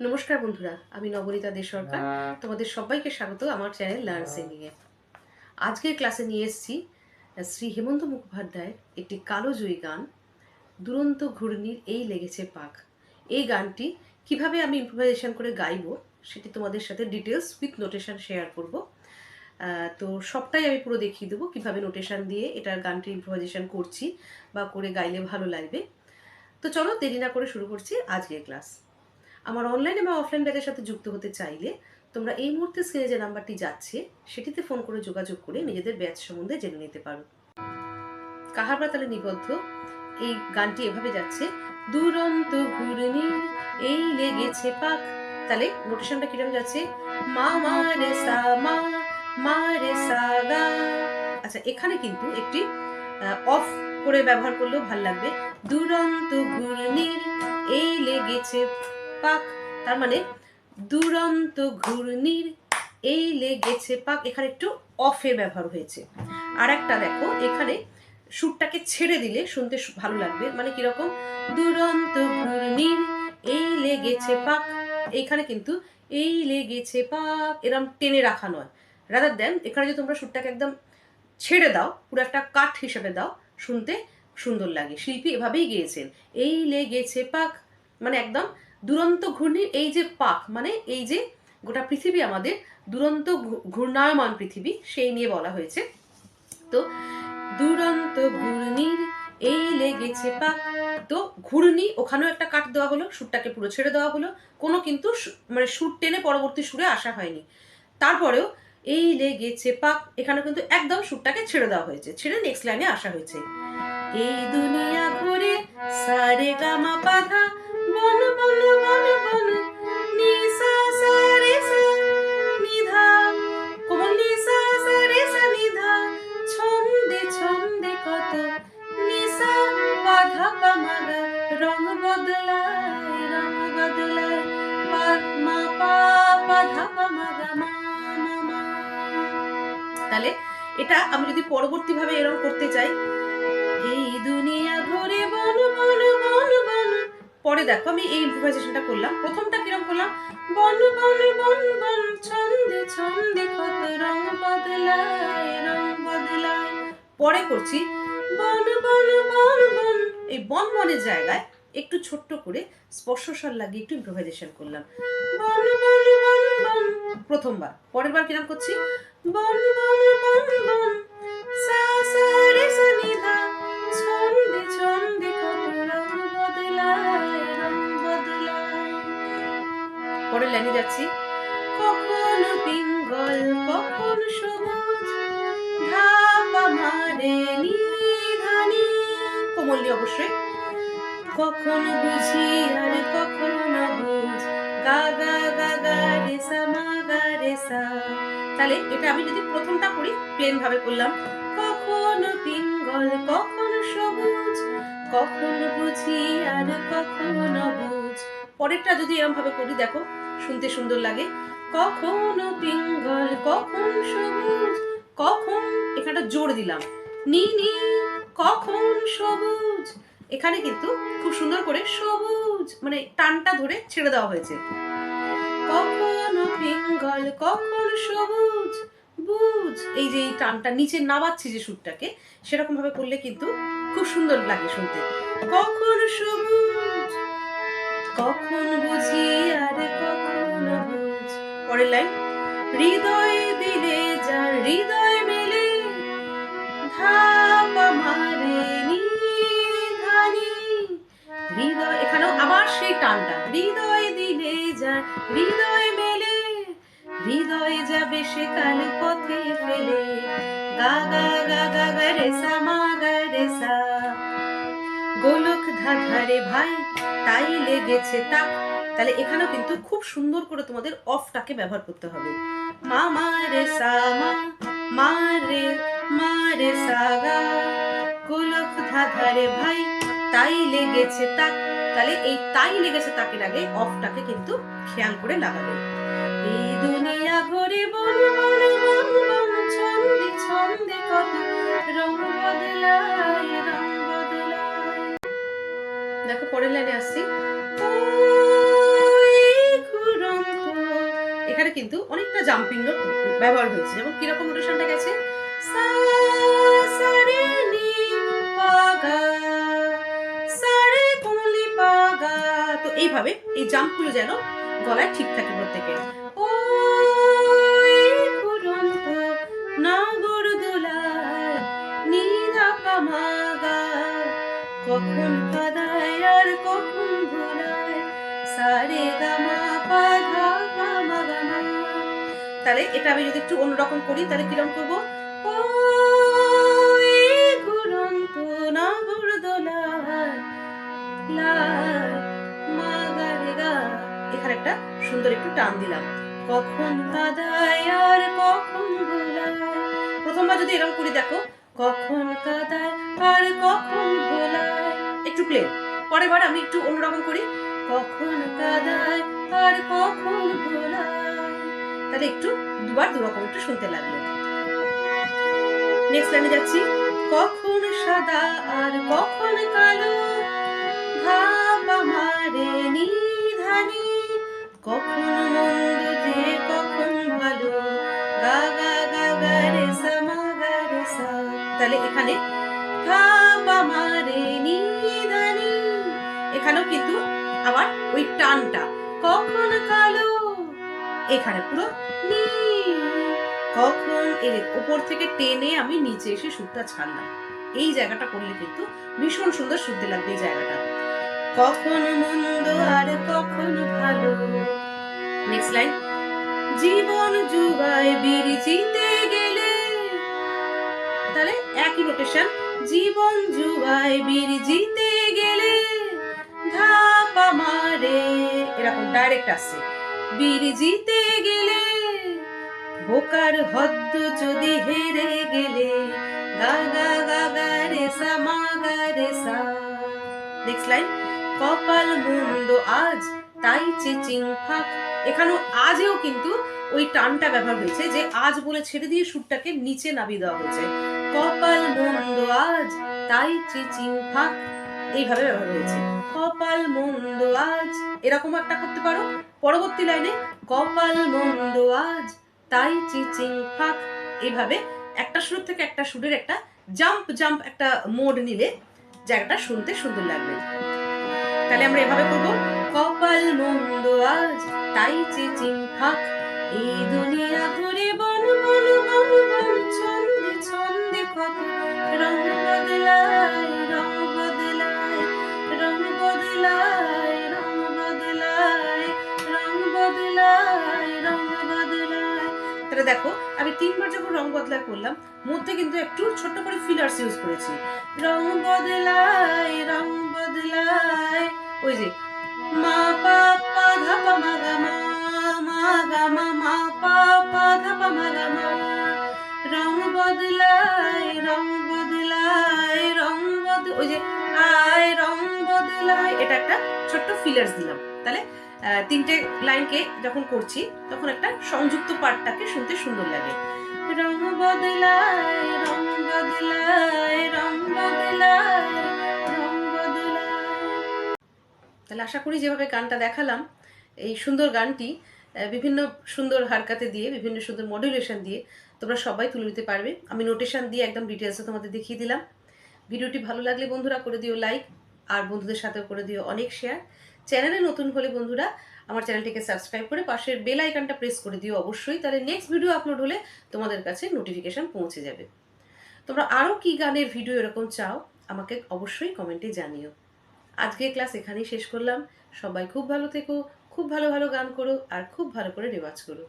নমস্কার বন্ধুরা আমি নবনীতা দে সরকার তোমাদের সবাইকে স্বাগত আমার চ্যানেল লার্ন সিঙ্গিং এ আজকের ক্লাসে নিয়ে এসেছি শ্রী হেমন্ত মুখোপাধ্যায়ের একটি কালো জয়ী গান দুরন্ত ঘূর্ণির এই লেগেছে পাক। এই গানটি কীভাবে আমি ইম্প্রোভাইজেশন করে গাইবো সেটি তোমাদের সাথে ডিটেলস উইথ নোটেশন শেয়ার করব। তো সবটাই আমি পুরো দেখিয়ে দেবো কীভাবে নোটেশন দিয়ে এটার গানটি ইম্প্রোভাইজেশন করছি বা করে গাইলে ভালো লাগবে। তো চলো দেরি না করে শুরু করছি আজকের ক্লাস আমার অনলাইন এবং অফলাইন ব্যাচের সাথে যুক্ত হতে চাইলে তোমরা এই মুহূর্তে স্ক্রিনে যে নাম্বারটি যাচ্ছে, সেটিতে ফোন করে যোগাযোগ করে নিজেদের ব্যাচ সম্বন্ধে জেনে নিতে পারো। কাহারবা তালে নিবদ্ধ? এই গানটি এভাবে যাচ্ছে, দুরন্ত ঘূর্ণি, এই লেগেছে পাক। তাহলে নোটেশনটা কীরকম যাচ্ছে? মা মা রে সা, মা মা রে সা, গা। আচ্ছা এখানে কিন্তু একটি অফ করে ব্যবহার করলেও ভালো লাগবে। দুরন্ত ঘূর্ণির, এই লেগেছে পাক, তার মানে দুরন্ত ঘূর্ণির এই লেগেছে পাক। এখানে একটু অফে ব্যবহার হয়েছে। আর একটা দেখো, এখানে সুরটাকে ছেড়ে দিলে শুনতে ভালো লাগবে। মানে কীরকম? দুরন্ত ঘূর্ণির এই লেগেছে পাক। এইখানে কিন্তু এই লেগেছে পাক, এরম টেনে রাখা নয়। রাদার দেন এখানে যদি তোমরা সুরটাকে একদম ছেড়ে দাও, পুরো একটা কাঠ হিসেবে দাও, শুনতে সুন্দর লাগে। শিল্পী এভাবেই গেয়েছেন। এই লেগেছে পাক মানে একদম দুরন্ত ঘূর্ণির এই যে পাক মানে এই যে গোটা পৃথিবী আমাদের দুরন্ত ঘূর্ণায়মান পৃথিবী, সেই নিয়ে বলা হয়েছে। তো দুরন্ত ঘূর্ণির এই লেগেছে পাক। তো ঘূর্ণি ওখানেও একটা কাট দেওয়া হলো, সুরটাকে পুরো ছেড়ে দেওয়া হলো। কোনো কিন্তু মানে সুর টেনে পরবর্তী সুরে আসা হয়নি। তারপরেও এই লেগেছে পাক এখানে কিন্তু একদম সুরটাকে ছেড়ে দেওয়া হয়েছে, ছেড়ে নেক্সট লাইনে আসা হয়েছে। এই দুনিয়া ঘুরে সারে গামা বাধা তাহলে এটা আমি যদি পরবর্তী ভাবে এরকম করতে চাই এই দুনিয়া ঘুরে বন বন পরে দেখো আমি এই ইম্প্রোভাইজেশনটা করলাম। প্রথমটা কীরকম করলাম? বন বন বন বন, ছন্দে ছন্দে কত রং বদলায় রং বদলায়। পরে করছি, বন বন বন বন। এই বন বনের জায়গায় একটু ছোট্ট করে স্পর্শস্বর লাগিয়ে একটু ইম্প্রোভাইজেশন করলাম। বন বন বন বন। প্রথমবার। পরের বার কীরকম করছি? বন বন বন বন। সা পরের যাচ্ছি। কখন পিঙ্গল, কখন ধাপা মারে কোমলনি অবশ্যই। কখন বুঝি আর কখন না বুঝ। গা গা গা গা, রে সা, মা, গা, রে সা। তাহলে এটা আমি যদি প্রথমটা করি প্লেন ভাবে করলাম। কখন পিঙ্গল, কখন সবুজ, কখন বুঝি আর কখন বুঝ। পরেরটা যদি এরকম ভাবে করি, দেখো, শুনতে সুন্দর লাগে। কখন পিঙ্গল, কখন সবুজ, কখন, এখানটা জোর দিলাম। নি নি, কখন সবুজ। এখানে কিন্তু খুব সুন্দর করে সবুজ মানে টানটা ধরে ছেড়ে দেওয়া হয়েছে। কখনো পিঙ্গল, কখন সবুজ, বুঝ। এই যে এই টানটা নিচে নামাচ্ছি যে সুরটাকে সেরকম ভাবে করলে কিন্তু খুব সুন্দর লাগে শুনতে। কখন সবুজ কখন বুঝি আর কখন বুঝ? পরের লাইন। হৃদয় দিলে যার হৃদয় মেলে, ধাপা মারে নিধানি। হৃদয় এখানেও আবার সেই টানটা। হৃদয় দিলে যায় হৃদয় মেলে, হৃদয় যাবে সে কাল পথে ফেলে। গা গা গা গা রে সা ধাধারে ভাই, তাই লেগেছে তাক। তাহলে এখানেও কিন্তু খুব সুন্দর করে তোমাদের অফটাকে ব্যবহার করতে হবে। মা মা রে সা, মা মা রে মা রে সা, গা। গোলক ধাধারে ভাই, তাই লেগেছে তাক। তাহলে এই তাই লেগেছে আগে অফটাকে কিন্তু খেয়াল করে লাগাবে। এই দুনিয়া ঘরে বন ছন্দে ছন্দে কত রং বদলায়। দেখো, পরের লাইনে আসছি। ওই কিন্তু অনেকটা জাম্পিং নোট ব্যবহার হয়েছে। যেমন কীরকম নোটেশনটা গেছে? এইভাবে এই জাম্পগুলো যেন গলায় ঠিক থাকে প্রত্যেকে তাহলে এটা আমি যদি একটু অন্যরকম করি, তাহলে কীরকম করব। এখানে একটা সুন্দর একটু টান দিলাম। কখন কাদায় আর কখন প্রথমবার যদি এরকম করি, দেখো, কখন কাদায় আর কখন একটু প্লে পরের বার আমি একটু অন্যরকম করি। কখন কাদায় আর কখন ভোলায় তাহলে একটু দুবার দুরকম একটু শুনতে লাগল। নেক্সট লাইনে যাচ্ছি। কখন সাদা আর কখন কালো? ভাব আমারে নিধানি। কখন মন্দ যে কখন ভালো। গা গা গা গা রে সা, মা, গা সা। তাহলে এখানে ভাব আমারে নিধানি। এখানেও কিন্তু আবার ওই টানটা। কখন কালো? এখানে পুরো নি কখন এর উপর থেকে টেনে আমি নিচে এসে সুরটা ছাড়লাম। এই জায়গাটা করলে কিন্তু ভীষণ সুন্দর শুনতে লাগবে এই জায়গাটা। কখন মন্দ আর কখন ভালো। নেক্সট লাইন জীবন জুবায় বিরচিতে গেলে। তাহলে একই নোটেশন জীবন জুবায় বিরজিতে গেলে। এরকম ডাইরেক্ট আসছে। বিরজিতে গেলে, বোকার হদ্দ যদি হেরে গেলে, গা গা গা গা রে সা, মা গা রে সা। নেক্সট লাইন কপাল মন্দ আজ, তাই চিচিং ফাক। এখানেও আজেও কিন্তু ওই টানটা ব্যবহার হয়েছে যে আজ বলে ছেড়ে দিয়ে সুরটাকে নিচে নামিয়ে দেওয়া হয়েছে। কপাল মন্দ আজ, তাই চিচিং ফাক। এইভাবে ব্যবহার হয়েছে কপাল মন্দ আজ এরকম একটা করতে পারো। পরবর্তী লাইনে, কপাল মন্দ আজ, তাই চিচিং ফাক। এইভাবে একটা সুর থেকে একটা সুরের একটা জাম্প জাম্প একটা মোড নিলে জায়গাটা শুনতে সুন্দর লাগবে। তাহলে আমরা এভাবে করব। কপাল মন্দ আজ, তাই চিচিং ফাঁক। এই দুনিয়া ঘুরে বদলায় করলাম মধ্যে কিন্তু একটু ছোট্ট করে ফিলার্স ইউজ করেছি। রং বদলায় রং বদলায়। ওই যে, মা পা পা ধা পা মা গা মা মা গা মা মা পা পা ধা পা মা গা মা। রং বদলায় রং বদলায়, রং বদ, ওই যে, আয়, রং বদলায়। এটা একটা ছোট্ট ফিলার্স দিলাম। তাহলে তিনটে লাইনকে যখন করছি, তখন একটা সংযুক্ত পার্টটাকে শুনতে সুন্দর লাগে। রং বদলায় রং বদলায় রং বদলায় তাহলে আশা করি যেভাবে গানটা দেখালাম, এই সুন্দর গানটি বিভিন্ন সুন্দর হারকাতে দিয়ে, বিভিন্ন সুন্দর মডুলেশন দিয়ে তোমরা সবাই তুলে নিতে পারবে। আমি নোটেশন দিয়ে একদম ডিটেলসে তোমাদের দেখিয়ে দিলাম। ভিডিওটি ভালো লাগলে বন্ধুরা করে দিও লাইক আর বন্ধুদের সাথেও করে দিও অনেক শেয়ার চ্যানেলে নতুন হলে বন্ধুরা আমার চ্যানেলটিকে সাবস্ক্রাইব করে পাশের বেল আইকনটা প্রেস করে দিও অবশ্যই, তাহলে নেক্সট ভিডিও আপলোড হলে তোমাদের কাছে নোটিফিকেশান পৌঁছে যাবে। তোমরা আরও কি গানের ভিডিও এরকম চাও, আমাকে অবশ্যই কমেন্টে জানিও। আজকে ক্লাস এখানেই শেষ করলাম। সবাই খুব ভালো থেকো, খুব ভালো ভালো গান করো আর খুব ভালো করে রেওয়াজ করো।